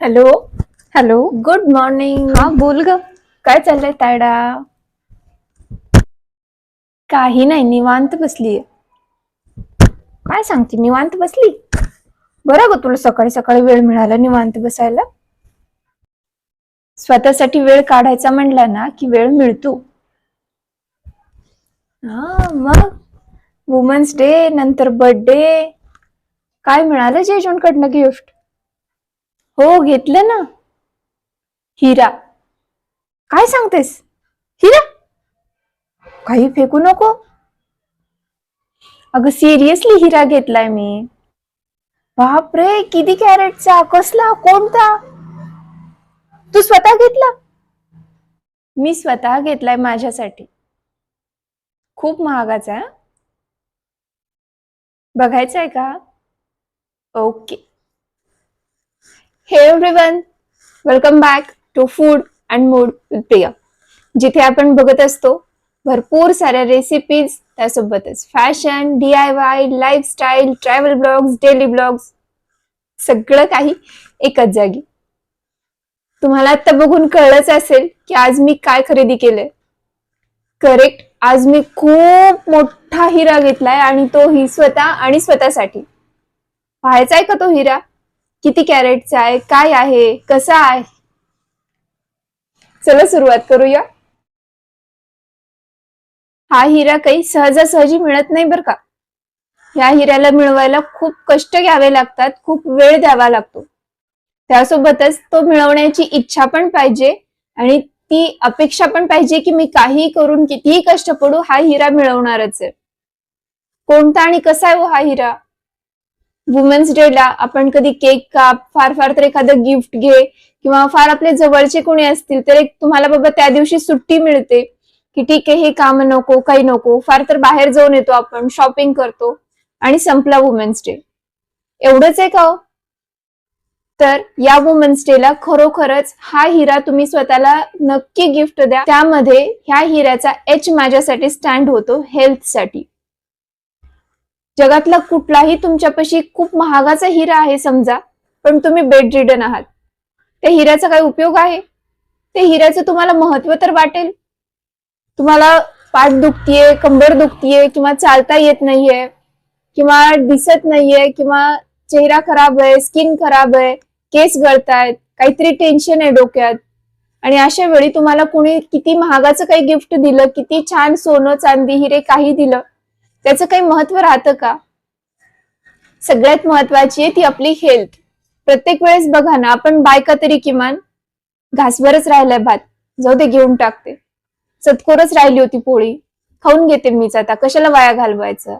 Hello. Hello. Good morning हा बोल ग. काय चाललंय तायडा? काही नाही निवांत बसलीये. काय सांगते निवांत बसली? बरं ग तुला सकाळी सकाळी वेळ मिळाला निवांत बसायला? स्वतःसाठी वेळ काढायचा म्हणला ना की वेळ मिळतो. हा मग? वुमन्स डे नंतर बर्थडे काय मिळालं जेजूंकडनं गिफ्ट हो घेतलं ना. हिरा. काय सांगतेस? हिरा? काही फेकू नको. अगं सिरियसली हिरा घेतलाय मी. बापरे किती कॅरेटचा? कसला? कोणता? तू स्वतः घेतला? मी स्वतः घेतलाय माझ्यासाठी. खूप महागाचा आहे बघायचं आहे का? Okay. Hey everyone welcome back to food and mood with Priya जिथे आपण बघत असतो भरपूर साऱ्या रेसिपीज त्यासोबतच fashion D I Y lifestyle travel blogs daily blogs सगळं काही एकच जागी. तुम्हाला आता बघून कळलंच असेल की आज मी काय खरेदी केलंय. करेक्ट आज मी खूप मोठा हिरा घेतलाय आणि तो ही स्वतः आणि स्वतःसाठी. पाहायचा आहे का तो हिरा? किती कॅरेटचा आहे काय आहे कसं आहे? चला सुरुवात करूया. हा हिरा काही सहजासहजी मिळत नाही बरं का. ह्या हिऱ्याला मिळवायला खूप कष्ट घ्यावे लागतात खूप वेळ द्यावा लागतो. त्यासोबतच तो मिळवण्याची इच्छा पण पाहिजे आणि ती अपेक्षा पण पाहिजे की मी काही करून कितीही कष्ट पडू हा हिरा मिळवणारच आहे. कोणता आणि कसा आहे हो हा हिरा? वुमेन्स डेला आपण कधी केक काप फार फार तर एखादं गिफ्ट घे किंवा फार आपले जवळचे कोणी असतील तर एक तुम्हाला बाबा त्या दिवशी सुट्टी मिळते की ठीक आहे हे काम नको काही नको. फार तर बाहेर जाऊन येतो आपण शॉपिंग करतो आणि संपला वुमेन्स डे एवढंच आहे का हो? तर या वुमेन्स डेला खरोखरच हा हिरा तुम्ही स्वतःला नक्की गिफ्ट द्या. त्यामध्ये ह्या हिऱ्याचा एच माझ्यासाठी स्टँड होतो हेल्थसाठी जगातला कुठलाही तुमच्यापाशी खूप महागाचा हिरा आहे समजा पण तुम्ही बेड रिडन आहात. त्या हिऱ्याचा काय उपयोग आहे? त्या हिऱ्याचं तुम्हाला महत्त्व तर वाटेल. तुम्हाला पाठ दुखतीये कंबर दुखतीये किंवा चालता येत नाहीये किंवा दिसत नाहीये किंवा चेहरा खराब आहे स्किन खराब आहे केस गळतायत काहीतरी टेन्शन आहे डोक्यात. आणि अशा वेळी तुम्हाला कुणी किती महागाचं काही गिफ्ट दिलं किती छान सोनं चांदी हिरे काही दिलं त्याचं काही महत्त्व राहतं का? सगळ्यात महत्वाची आहे ती आपली हेल्थ प्रत्येक वेळेस बघा ना आपण बायका तरी किमान घासभरच राहिलाय भात. जाऊ दे घेऊन टाकते. चतकोरच राहिली होती पोळी. खाऊन घेते मीच आता. कशाला वाया घालवायचं?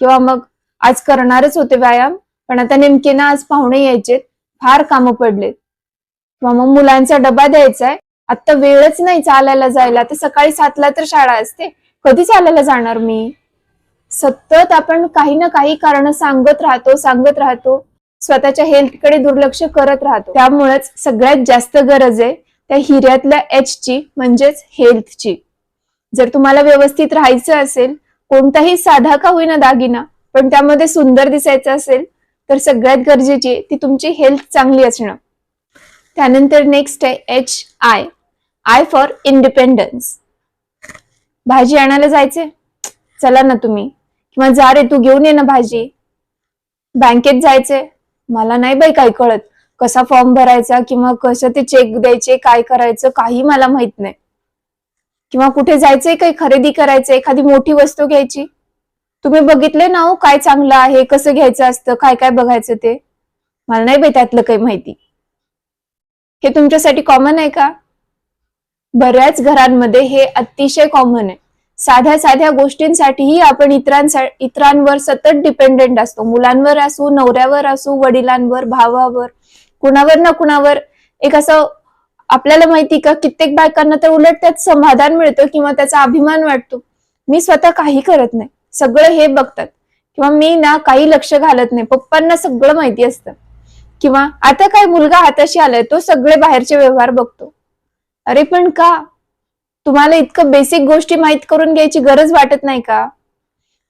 किंवा मग आज करणारच होते व्यायाम पण आता नेमके ना आज पाहुणे यायचेत फार कामं पडलेत. किंवा मग मुलांचा डबा द्यायचा आहे आता वेळच नाही चालायला जायला. तर सकाळी सातला तर शाळा असते. कधी चालायला जाणार मी? सतत आपण काही ना काही कारण सांगत राहतो सांगत राहतो. स्वतःच्या हेल्थकडे दुर्लक्ष करत राहतो. त्यामुळेच सगळ्यात जास्त गरज आहे त्या हिऱ्यातल्या एच ची म्हणजेच हेल्थची जर तुम्हाला व्यवस्थित राहायचं असेल कोणताही साधा का होईना दागिना पण त्यामध्ये सुंदर दिसायचं असेल तर सगळ्यात गरजेची आहे ती तुमची हेल्थ चांगली असणं. त्यानंतर नेक्स्ट आहे H I I for independence भाजी आणायला जायचे चला ना तुम्ही. किंवा जा रे तू घेऊन ये ना भाजी. बँकेत जायचे मला नाही बाई काही कळत. कसा फॉर्म भरायचा किंवा कसं ते चेक द्यायचे काय करायचं काही मला माहीत नाही. किंवा कुठे जायचंय काही खरेदी करायचं एखादी मोठी वस्तू घ्यायची. तुम्ही बघितले ना हो काय चांगलं आहे कसं घ्यायचं असतं काय काय बघायचं ते. मला नाही बाई त्यातलं काही माहिती. हे तुमच्यासाठी कॉमन आहे का? बऱ्याच घरांमध्ये हे अतिशय कॉमन आहे. साध्या साध्या गोष्टींसाठीही आपण इतरांसा इतरांवर सतत डिपेंडेंट असतो. मुलांवर असू नवऱ्यावर असू वडिलांवर भावावर कुणावर ना कुणावर एक असं आपल्याला माहिती का कित्येक बायकांना तर उलट त्यात समाधान मिळतं किंवा त्याचा अभिमान वाटतो. मी स्वतः काही करत नाही. सगळं हे बघतात. किंवा मी ना काही लक्ष घालत नाही. पप्पांना सगळं माहिती असतं. किंवा आता काय मुलगा हाताशी आलाय तो सगळे बाहेरचे व्यवहार बघतो. अरे पण का? तुम्हाला इतकं बेसिक गोष्टी माहीत करून घ्यायची गरज वाटत नाही का?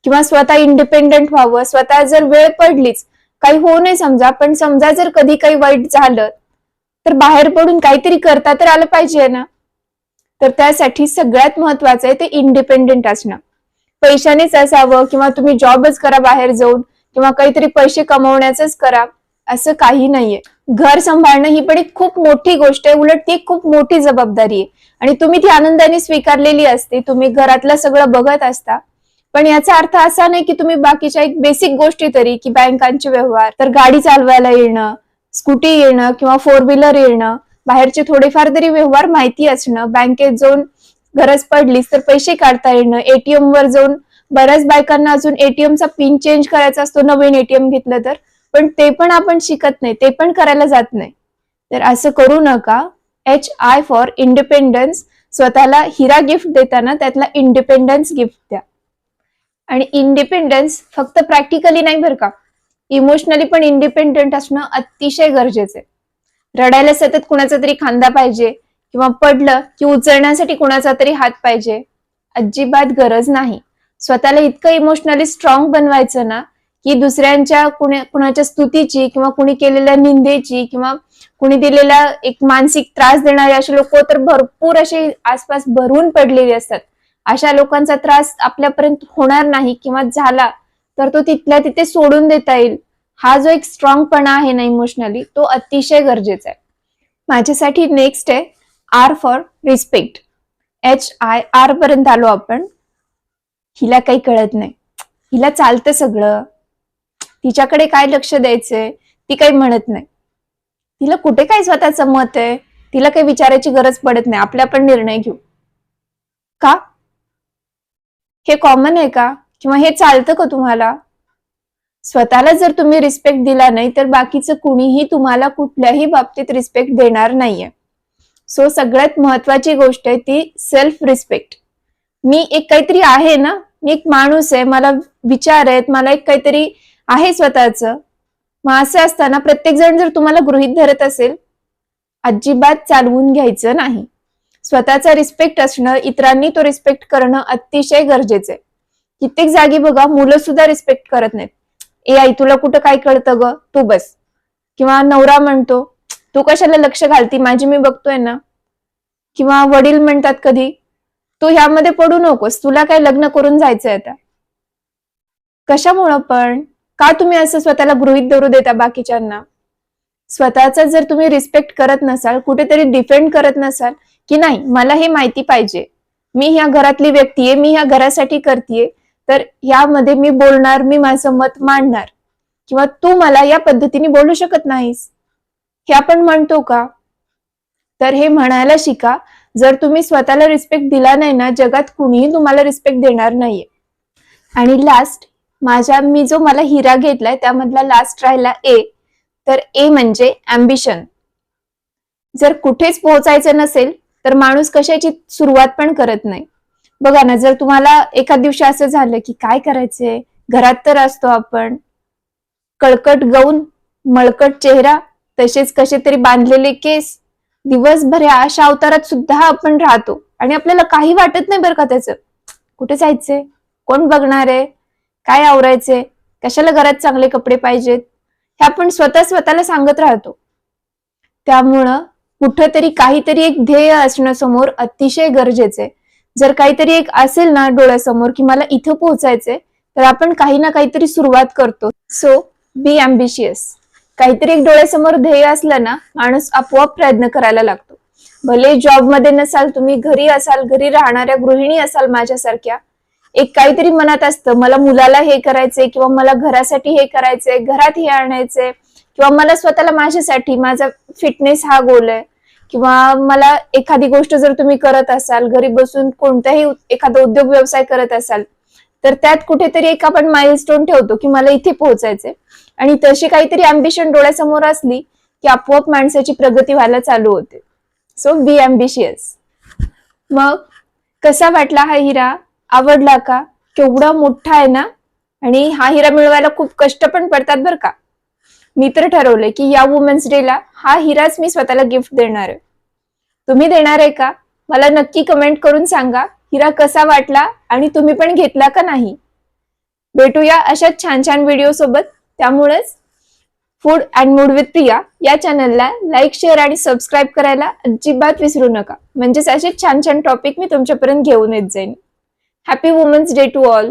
किंवा स्वतः इंडिपेंडंट व्हावं स्वतः जर वेळ पडलीच काही होऊ नये समजा पण समजा जर कधी काही वाईट झालं तर बाहेर पडून काहीतरी करता तर आलं पाहिजे ना? तर त्यासाठी सगळ्यात महत्वाचं आहे ते इंडिपेंडेंट असणं. पैशानेच असावं किंवा तुम्ही जॉबच करा बाहेर जाऊन किंवा काहीतरी पैसे कमवण्याच करा. असं काही नाहीये. घर सांभाळणं ही पण एक खूप मोठी गोष्ट आहे. उलट ती एक खूप मोठी जबाबदारी आहे. आणि तुम्ही ती आनंदाने स्वीकारलेली असते. तुम्ही घरातलं सगळं बघत असता. पण याचा अर्थ असा नाही की तुम्ही बाकीच्या एक बेसिक गोष्टी तरी की बँकांचे व्यवहार तर गाडी चालवायला येणं स्कूटी येणं किंवा फोर व्हीलर येणं बाहेरचे थोडेफार तरी व्यवहार माहिती असणं बँकेत जाऊन गरज पडलीस तर पैसे काढता येणं एटीएम वर जाऊन बऱ्याच बायकांना अजून एटीएमचा पिन चेंज करायचा असतो नवीन एटीएम घेतलं तर पण ते पण आपण शिकत नाही ते पण करायला जात नाही. तर असं करू नका. एच आय फॉर इंडिपेंडन्स स्वतःला हिरा गिफ्ट देताना त्यातला इंडिपेंडन्स गिफ्ट द्या. आणि इंडिपेंडन्स फक्त प्रॅक्टिकली नाही बरं का. इमोशनली पण इंडिपेंडंट असणं अतिशय गरजेचं आहे. रडायला सतत कुणाचा तरी खांदा पाहिजे किंवा पडलं की उचलण्यासाठी कुणाचा तरी हात पाहिजे. अजिबात गरज नाही. स्वतःला इतकं इमोशनली स्ट्रॉंग बनवायचं ना की दुसऱ्यांच्या कुणा कुणाच्या स्तुतीची किंवा कुणी केलेल्या निंदेची किंवा कुणी दिलेला एक मानसिक त्रास देणारे असे लोक तर भरपूर असे आसपास भरून पडलेले असतात. अशा लोकांचा त्रास आपल्यापर्यंत होणार नाही किंवा झाला तर तो तिथल्या तिथे सोडून देता येईल. हा जो एक स्ट्रॉंगपणा आहे ना इमोशनली तो अतिशय गरजेचा आहे. माझ्यासाठी नेक्स्ट आहे R for respect H I R पर्यंत आलो आपण. हिला काही कळत नाही. हिला चालतं सगळं. तिच्याकडे काय लक्ष द्यायचंय ती काही म्हणत नाही. तिला कुठे काय स्वतःचं मत आहे तिला काही विचारायची गरज पडत नाही आपल्या आपण निर्णय घेऊ. का? हे कॉमन आहे का? किंवा हे चालतं का तुम्हाला? स्वतःला जर तुम्ही रिस्पेक्ट दिला नाही तर बाकीचं कुणीही तुम्हाला कुठल्याही बाबतीत रिस्पेक्ट देणार नाहीये. सो सगळ्यात महत्वाची गोष्ट आहे ती सेल्फ रिस्पेक्ट मी एक काहीतरी आहे ना? मी एक माणूस आहे मला विचार आहेत मला एक काहीतरी आहे स्वतःच. मग असं असताना प्रत्येक जण जर तुम्हाला गृहित धरत असेल अजिबात चालवून घ्यायचं नाही. स्वतःचा रिस्पेक्ट असणं इतरांनी तो रिस्पेक्ट करणं अतिशय गरजेचं आहे. कित्येक जागी बघा मुलं सुद्धा रिस्पेक्ट करत नाहीत. ए आई तुला कुठं काय कळतं ग? तू बस. किंवा नवरा म्हणतो तू कशाला लक्ष घालती? माझी मी बघतोय ना. किंवा वडील म्हणतात कधी तू ह्यामध्ये पडू नकोस. तुला काय लग्न करून जायचंय आता. कशामुळं पण का तुम्ही असं स्वतःला गृहित धरू देता बाकीच्यांना? स्वतःचा जर तुम्ही रिस्पेक्ट करत नसाल कुठेतरी डिफेंड करत नसाल की नाही मला हे माहिती पाहिजे. मी ह्या घरातली व्यक्ती आहे मी ह्या घरासाठी करतेय तर यामध्ये मी बोलणार मी माझं मत मांडणार. किंवा तू मला या पद्धतीने बोलू शकत नाहीस. हे आपण म्हणतो का? तर हे म्हणायला शिका जर तुम्ही स्वतःला रिस्पेक्ट दिला नाही ना जगात कुणीही तुम्हाला रिस्पेक्ट देणार नाहीये. आणि लास्ट माझ्या मी जो मला हिरा घेतलाय त्यामधला लास्ट राहिला ए तर ए म्हणजे अम्बिशन जर कुठेच पोहोचायचं नसेल तर माणूस कशाची सुरुवात पण करत नाही. बघा ना जर तुम्हाला एखाद दिवशी असं झालं की काय करायचंय? घरात तर असतो आपण. कळकट गौन मळकट चेहरा तसेच कसे तरी बांधलेले केस. दिवसभर या अशा अवतारात सुद्धा आपण राहतो. आणि आपल्याला काही वाटत नाही बरं का त्याचं. कुठे जायचंय? कोण बघणार आहे? काय आवरायचे? कशाला घरात चांगले कपडे पाहिजेत? हे आपण स्वतः स्वतःला सांगत राहतो. त्यामुळं कुठंतरी काहीतरी एक ध्येय असणं समोर अतिशय गरजेचे जर काहीतरी एक असेल ना डोळ्यासमोर की मला इथं पोहोचायचंय तर आपण काही ना काहीतरी सुरुवात करतो. सो बी अम्बिशियस काहीतरी एक डोळ्यासमोर ध्येय असलं ना माणूस आपोआप प्रयत्न करायला लागतो. भले जॉबमध्ये नसाल तुम्ही घरी असाल घरी राहणाऱ्या गृहिणी असाल माझ्यासारख्या एक काहीतरी मनात असतं मला मुलाला हे करायचंय किंवा मला घरासाठी हे करायचंय घरात हे आणायचंय किंवा मला स्वतःला माझ्यासाठी माझा फिटनेस हा गोल आहे. किंवा मला एखादी गोष्ट जर तुम्ही करत असाल घरी बसून कोणताही एखादा उद्योग व्यवसाय करत असाल तर त्यात कुठेतरी एक आपण माइलस्टोन ठेवतो की मला इथे पोहोचायचंय. आणि तशी काहीतरी अम्बिशन डोळ्यासमोर असली की आपोआप माणसाची प्रगती व्हायला चालू होते. सो बी अम्बिशियस मग कसा वाटला हा हिरा? आवडला का? केवढा मोठा आहे ना? आणि हा हिरा मिळवायला खूप कष्ट पण पडतात बरं का. मी तर ठरवलंय की या वुमेन्स डेला हा हिराच मी स्वतःला गिफ्ट देणार आहे. तुम्ही देणार आहे का? मला नक्की कमेंट करून सांगा हिरा कसा वाटला आणि तुम्ही पण घेतला का नाही? भेटूया अशाच छान छान व्हिडिओ सोबत. त्यामुळेच food and mood with Priya या चॅनलला लाईक शेअर आणि सबस्क्राईब करायला अजिबात विसरू नका. म्हणजेच असे छान छान टॉपिक मी तुमच्यापर्यंत घेऊन येत जाईन. Happy women's day to all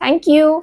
thank you